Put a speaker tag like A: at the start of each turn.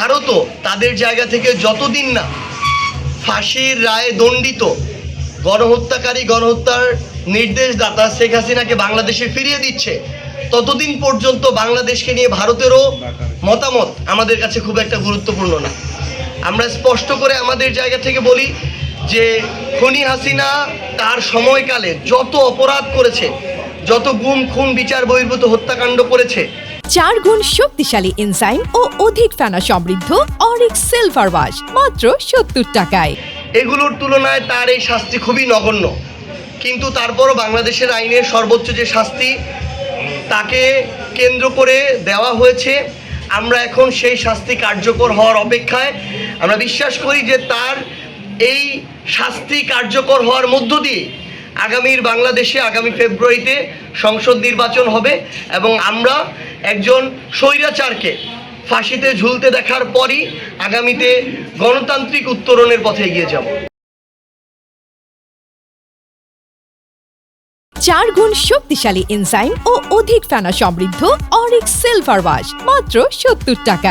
A: ভারতও তাদের জায়গা থেকে যতদিন না ফাঁসির রায়ে দণ্ডিত গণহত্যাকারী গণহত্যার নির্দেশদাতা শেখ হাসিনাকে বাংলাদেশে ফিরিয়ে দিচ্ছে, ততদিন পর্যন্ত বাংলাদেশকে নিয়ে ভারতেরও মতামত আমাদের কাছে খুব একটা গুরুত্বপূর্ণ না। আমরা স্পষ্ট করে আমাদের জায়গা থেকে বলি যে, খনি হাসিনা তার সময়কালে যত অপরাধ করেছে, যত গুম, খুন, বিচার, বহির্ভূত হত্যাকাণ্ড করেছে
B: চার গুণ শক্তিশালী এনজাইম ও অধিক ফেনা সমৃদ্ধ অরিক সিলভার ওয়াশ, মাত্র সত্তর টাকায়।
A: এগুলোর তুলনায় তার এই শাস্তি খুবই নগণ্য। কিন্তু তারপরও বাংলাদেশের আইনের সর্বোচ্চ যে শাস্তি তাকে কেন্দ্র করে দেওয়া হয়েছে, আমরা এখন সেই শাস্তি কার্যকর হওয়ার অপেক্ষায়। আমরা বিশ্বাস করি যে তার এই শাস্তি কার্যকর হওয়ার মধ্য দিয়ে আগামীর বাংলাদেশে আগামী ফেব্রুয়ারিতে সংসদ নির্বাচন হবে এবং আমরা একজন স্বৈরাচারকে ফাঁসিতে ঝুলতে দেখার পরই আগামীতে গণতান্ত্রিক উত্তরণের পথে এগিয়ে যাব।
B: চার গুণ শক্তিশালী এনজাইম ও অধিক ফেনা সমৃদ্ধ অরিক সিলভার ওয়াশ, মাত্র সত্তর টাকায়।